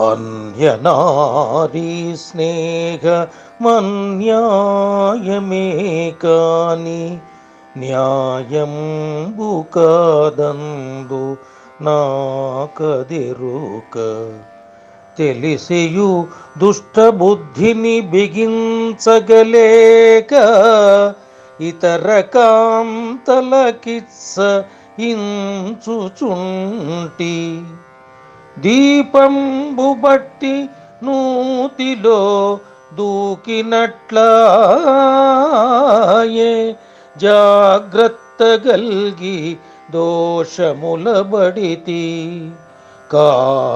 అన్యనారీ స్నేహ మన్యాయమే కాని న్యాయంబు కాదందు నాకదిరుక. తెలిసియు దుష్టబుద్ధిని బిగించగలేక ఇతర కాంతలకిత్స ఇంచుచుంటి. దీపంబు బట్టి నూతిలో దూకినట్లాయే జాగ్రత్త గల్గి దోషములబడితి కామాంధకారంబు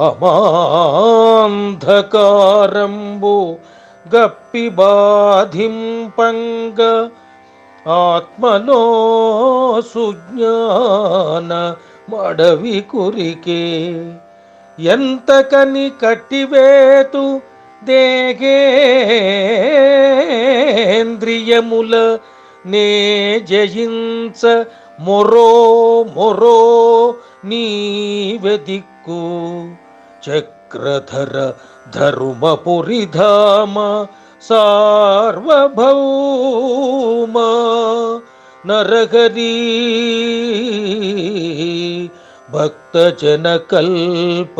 గప్పి బాధింపంగ ఆత్మలో సుజ్ఞాన మడవి కురికే. ఎంతకని కట్టివేతు దేగేంద్రియముల నే జయించ మొరో మొరో నీవెదిక్కు చక్రధర ధర్మపురిధామ సార్వభౌమ నరగరీ భక్తజన కల్ప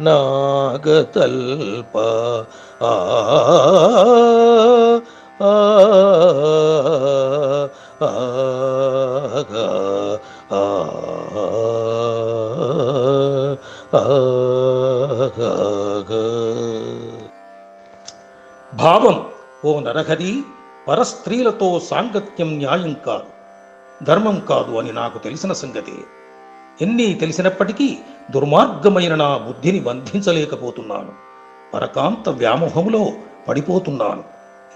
నాగతల్ప ఆ ఆ, ఆ, ఆ, ఆ, భావం ఓ నరహరి పరస్త్రీలతో సాంగత్యం న్యాయం కాదు ధర్మం కాదు అని నాకు తెలిసిన సంగతి ఎన్ని తెలిసినప్పటికీ దుర్మార్గమైన నా బుద్ధిని బంధించలేకపోతున్నాను. పరకాంత వ్యామోహములో పడిపోతున్నాను.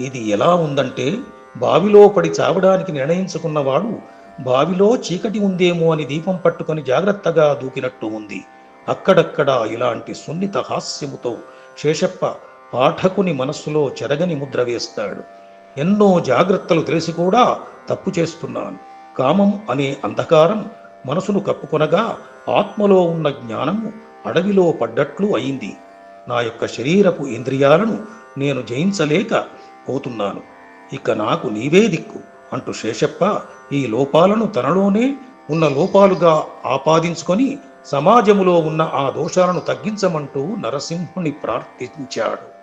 ఇది ఎలా ఉందంటే బావిలో పడి చావడానికి నిర్ణయించుకున్నవాడు బావిలో చీకటి ఉందేమో అని దీపం పట్టుకొని జాగ్రత్తగా దూకినట్టు ఉంది. అక్కడక్కడ ఇలాంటి సున్నిత హాస్యముతో శేషప్ప పాఠకుని మనస్సులో చెరగని ముద్ర వేస్తాడు. ఎన్నో జాగ్రత్తలు తెలిసి కూడా తప్పు చేస్తున్నాను. కామం అనే అంధకారం మనసును కప్పుకొనగా ఆత్మలో ఉన్న జ్ఞానము అడవిలో పడ్డట్లు అయింది. నా యొక్క శరీరపు ఇంద్రియాలను నేను జయించలేక పోతున్నాను. ఇక నాకు నీవే దిక్కు అంటూ శేషప్ప ఈ లోపాలను తనలోనే ఉన్న లోపాలుగా ఆపాదించుకొని సమాజములో ఉన్న ఆ దోషాలను తగ్గించమంటూ నరసింహుని ప్రార్థించాడు.